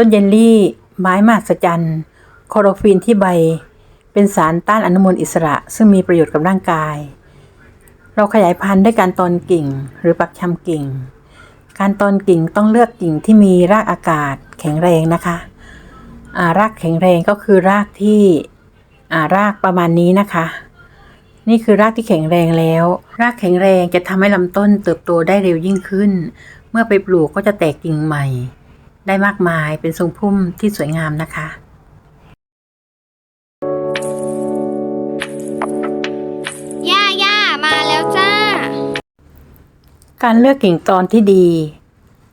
ต้นเยลลี่ ไม้มหัศจรรย์คอโรฟินที่ใบ เป็นสารต้านอนุมูลอิสระ ซึ่งมีประโยชน์กับร่างกาย เราขยายพันธุ์ด้วยการตอนกิ่งหรือปักชำกิ่ง การตอนกิ่งต้องเลือกกิ่งที่มีรากอากาศแข็งแรงนะคะารากแข็งแรงก็คือรากที่ารากประมาณนี้นะคะ นี่คือรากที่แข็งแรงแล้ว รากแข็งแรงจะทำให้ลำต้นเติบโตได้เร็วยิ่งขึ้น เมื่อไปปลูกก็จะแตกกิ่งใหม่ ได้มากมายเป็นทรงพุ่มที่สวยงามนะคะย่าย่ามาแล้วจ้า การเลือกกิ่งตอนที่ดี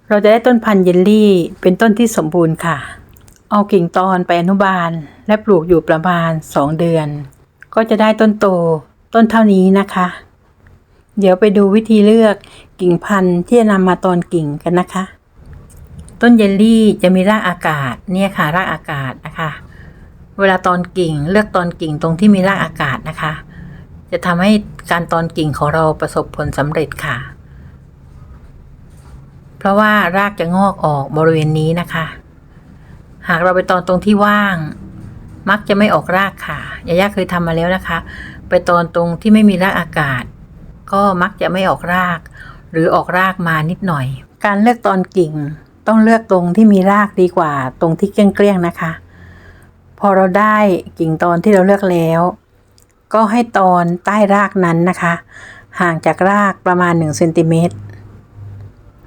เราจะได้ต้นพันธุ์เยลลี่เป็นต้นที่สมบูรณ์ค่ะ เอากิ่งตอนไปอนุบาลและปลูกอยู่ประมาณ 2 เดือน ก็จะได้ต้นโตต้นเท่านี้นะคะ เดี๋ยวไปดูวิธีเลือกกิ่งพันธุ์ที่จะนำมาตอนกิ่งกันนะคะ ต้นเยลลี่จะมีรากอากาศเนี่ยค่ะรากอากาศนะคะ เวลาตอนกิ่งเลือกตอนกิ่งตรงที่มีรากอากาศนะคะ จะทำให้การตอนกิ่งของเราประสบผลสำเร็จค่ะ เพราะว่ารากจะงอกออกบริเวณนี้นะคะ หากเราไปตอนตรงที่ว่าง มักจะไม่ออกรากค่ะยาย่าเคยทำมาแล้วนะคะ ไปตอนตรงที่ไม่มีรากอากาศ ก็มักจะไม่ออกราก หรือออกรากมานิดหน่อย การเลือกตอนกิ่ง ต้องเลือกตรงที่มีรากดีกว่า ตรงที่เกลี้ยงๆนะคะ พอเราได้กิ่งตอนที่เราเลือกแล้ว ก็ให้ตอนใต้รากนั้นนะคะ ห่างจากรากประมาณ1เซนติเมตร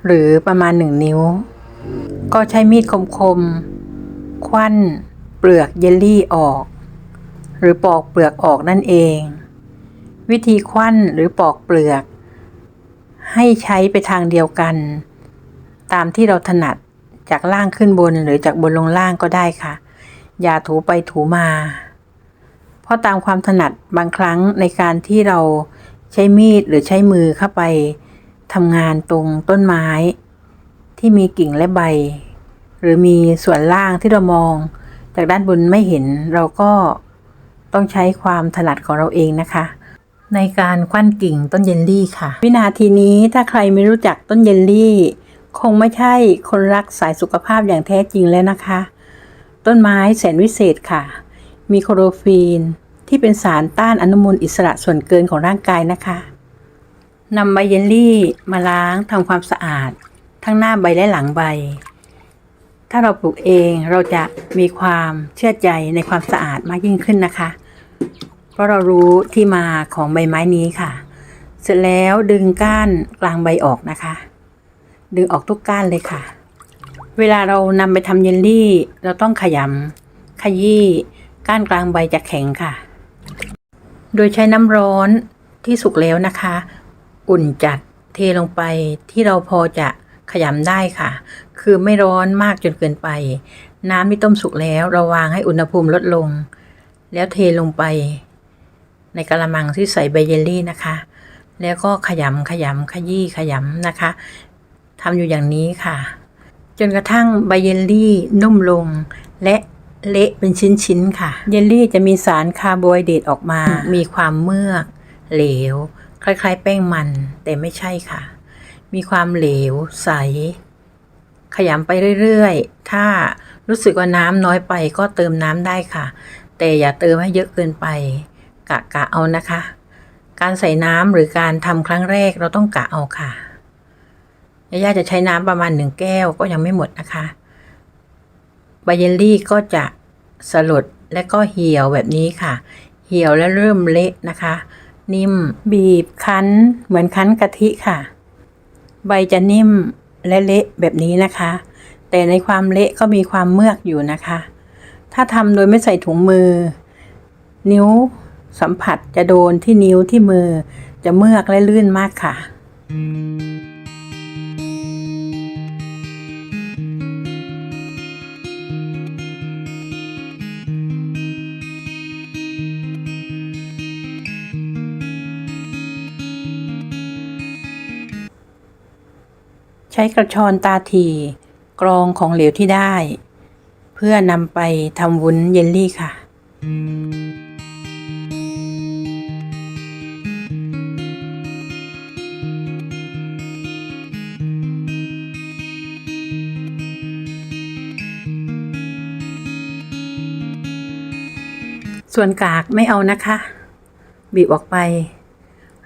หรือประมาณ 1 นิ้ว ก็ใช้มีดคมๆควันเปลือกเยลลี่ออก หรือปอกเปลือกออกนั่นเอง วิธีควันหรือปอกเปลือก ให้ใช้ไปทางเดียวกัน ตามที่เราถนัดจากล่างขึ้นบนหรือจากบนลงล่างก็ได้ค่ะ อย่าถูไปถูมา เพราะตามความถนัดบางครั้งในการที่เราใช้มีดหรือใช้มือเข้าไปทำงานตรงต้นไม้ ที่มีกิ่งและใบ หรือมีส่วนล่างที่เรามอง จากด้านบนไม่เห็นเราก็ต้องใช้ความถนัดของเราเองนะคะ ในการคว้านกิ่งต้นเยลลี่ค่ะ วินาทีนี้ถ้าใครไม่รู้จักต้นเยลลี่ คงไม่ใช่คนรักสายสุขภาพอย่างแท้จริงแล้วนะคะ ต้นไม้แสนวิเศษค่ะ มีโคโรฟีนที่เป็นสารต้านอนุมูลอิสระส่วนเกินของร่างกายนะคะนำใบเยลลี่มาล้างทำความสะอาด ทั้งหน้าใบและหลังใบ ถ้าเราปลูกเองเราจะมีความเชื่อใจในความสะอาดมากยิ่งขึ้นนะคะ เพราะเรารู้ที่มาของใบไม้นี้ค่ะ เสร็จแล้วดึงก้านกลางใบออกนะคะ ดึงออกทุกก้านเลยค่ะ เวลาเรานำไปทำเยลลี่ เราต้องขยำขยี้ก้านกลางใบจะแข็งค่ะ โดยใช้น้ำร้อนที่สุกแล้วนะคะ อุ่นจัดเทลงไปที่เราพอจะขยำได้ค่ะ คือไม่ร้อนมากจนเกินไป น้ำที่ต้มสุกแล้วเราวางให้อุณหภูมิลดลง แล้วเทลงไป ในกระมังที่ใส่ใบเยลลี่นะคะ แล้วก็ขยำขยำขยี้ขยำนะคะ ทำอยู่อย่างนี้ค่ะ จนกระทั่งใบเยลลี่นุ่มลง และเละเป็นชิ้นๆค่ะ เยลลี่จะมีสารคาร์โบไฮเดรตออกมา มีความเมือกเหลว คล้ายๆ แป้งมันแต่ไม่ใช่ค่ะ มีความเหลวใส ขยำไปเรื่อยๆ ถ้ารู้สึกว่าน้ำน้อยไปก็เติมน้ำได้ค่ะ แต่อย่าเติมให้เยอะเกินไป กะกะเอานะคะ การใส่น้ำหรือการทำครั้งแรกเราต้องกะเอาค่ะ ย่าจะใช้น้ำประมาณหนึ่งแก้วก็ยังไม่หมดนะคะใบเยลลี่ก็จะสลดและก็เหี่ยวแบบนี้ค่ะ เหี่ยวและเริ่มเละนะคะ นิ่มบีบคั้น เหมือนคั้นกะทิค่ะ ใบจะนิ่มและเละแบบนี้นะคะ แต่ในความเละก็มีความเมือกอยู่นะคะ ถ้าทำโดยไม่ใส่ถุงมือ นิ้วสัมผัสจะโดนที่นิ้วที่มือจะเมือกและลื่นมากค่ะ ใช้กระชอนตาทีกรองของเหลวที่ได้ เพื่อนำไปทำวุ้นเยลลี่ค่ะ ส่วนกากไม่เอานะคะ บีบออกไป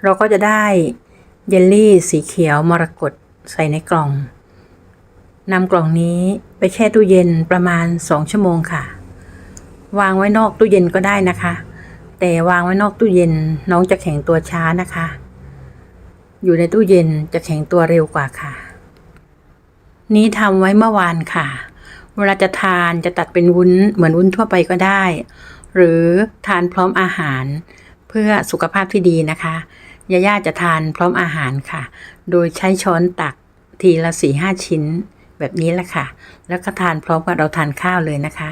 เราก็จะได้เยลลี่สีเขียวมรกต ใส่ในกล่องนำกล่องนี้ไปแช่ตู้เย็นประมาณ 2 ชั่วโมงค่ะ วางไว้นอกตู้เย็นก็ได้นะคะ แต่วางไว้นอกตู้เย็นน้องจะแข็งตัวช้านะคะ อยู่ในตู้เย็นจะแข็งตัวเร็วกว่าค่ะ นี้ทำไว้เมื่อวานค่ะ เวลาจะทานจะตัดเป็นวุ้นเหมือนวุ้นทั่วไปก็ได้ หรือทานพร้อมอาหารเพื่อสุขภาพที่ดีนะคะ ยาย่าจะทานพร้อมอาหารค่ะ โดยใช้ช้อนตักทีละสี่ห้าชิ้นแบบนี้แหละค่ะ แล้วก็ทานพร้อมกับเราทานข้าวเลยนะคะ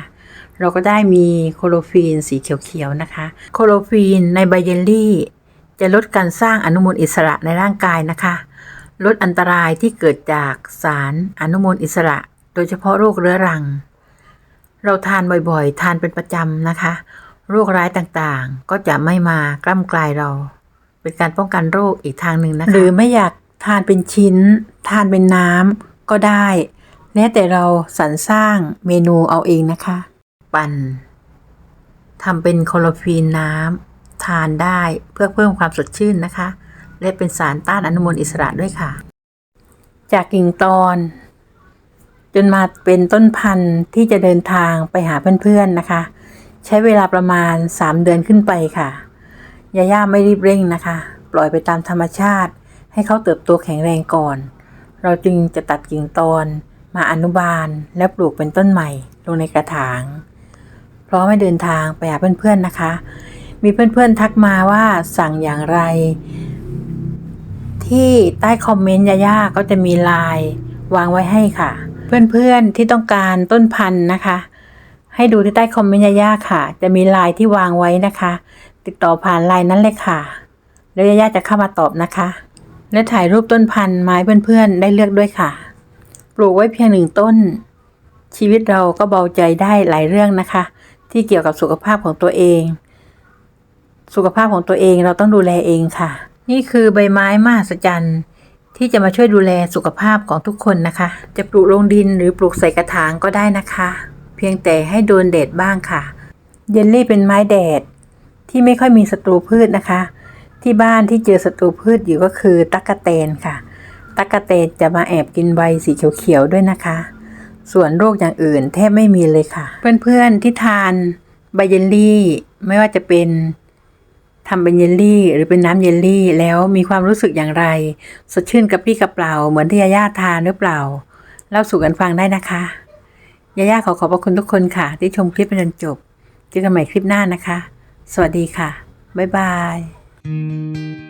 เราก็ได้มีโคโลฟีนสีเขียวๆนะคะ โคโลฟีนในใบเยลลี่ จะลดการสร้างอนุมูลอิสระในร่างกายนะคะ ลดอันตรายที่เกิดจากสารอนุมูลอิสระ โดยเฉพาะโรคเรื้อรัง เราทานบ่อยๆ ทานเป็นประจำนะคะ โรคร้ายต่างๆ ก็จะไม่มากล้ำกลายเรา เป็นการป้องกันโรคอีกทางหนึ่งนะคะ หรือไม่อยากทานเป็นชิ้น ทานเป็นน้ำก็ได้ แล้วแต่เราสรรสร้างเมนูเอาเองนะคะ ปั่นทำเป็นโคโลฟีนน้ำทานได้เพื่อเพิ่มความสดชื่นนะคะ และเป็นสารต้านอนุมูลอิสระด้วยค่ะ จากกิ่งตอน จนมาเป็นต้นพันธุ์ที่จะเดินทางไปหาเพื่อนๆนะคะ ใช้เวลาประมาณ 3 เดือนขึ้นไปค่ะ ยาย่าไม่รีบเร่งนะคะ ปล่อยไปตามธรรมชาติ ให้เขาเติบโตแข็งแรงก่อน เราจึงจะตัดกิ่งตอน มาอนุบาลและปลูกเป็นต้นใหม่ลงในกระถาง พร้อมให้เดินทางไปหาเพื่อนๆนะคะ มีเพื่อนๆทักมาว่าสั่งอย่างไร ที่ใต้คอมเมนต์ยาย่าก็จะมีไลน์วางไว้ให้ค่ะ เพื่อนๆที่ต้องการต้นพันธุ์นะคะให้ดูที่ใต้คอมเมนต์ยาย่าค่ะ จะมีไลน์ที่วางไว้นะคะ ติดต่อผ่านไลน์นั้นเลยค่ะ แล้วยาย่าจะเข้ามาตอบนะคะ และถ่ายรูปต้นพันธุ์ไม้เพื่อนๆ ได้เลือกด้วยค่ะ ปลูกไว้เพียงหนึ่งต้น ชีวิตเราก็เบาใจได้หลายเรื่องนะคะ ที่เกี่ยวกับสุขภาพของตัวเอง สุขภาพของตัวเองเราต้องดูแลเองค่ะ นี่คือใบไม้มหัศจรรย์ที่จะมาช่วยดูแลสุขภาพของทุกคนนะคะ จะปลูกลงดินหรือปลูกใส่กระถางก็ได้นะคะ เพียงแต่ให้โดนแดดบ้างค่ะ เยลลี่เป็นไม้แดด ที่ไม่ค่อยมีศัตรูพืชนะคะ ที่บ้านที่เจอศัตรูพืชอยู่ก็คือตั๊กแตนค่ะ ตั๊กแตนจะมาแอบกินใบสีเขียวๆด้วยนะคะ ส่วนโรคอย่างอื่นแทบไม่มีเลยค่ะ เพื่อนๆที่ทานใบเยลลี่ ไม่ว่าจะเป็นทำเป็นเยลลี่หรือเป็นน้ำเยลลี่แล้วมีความรู้สึกอย่างไร สดชื่นกับพี่กับเปล่าเหมือนที่ยาย่าทานหรือเปล่าเล่าสู่กันฟังได้นะคะยาย่าขอขอบพระคุณทุกคนค่ะ ที่ชมคลิปไปจนจบ เจอกันใหม่คลิปหน้านะคะ สวัสดีค่ะ บ๊ายบาย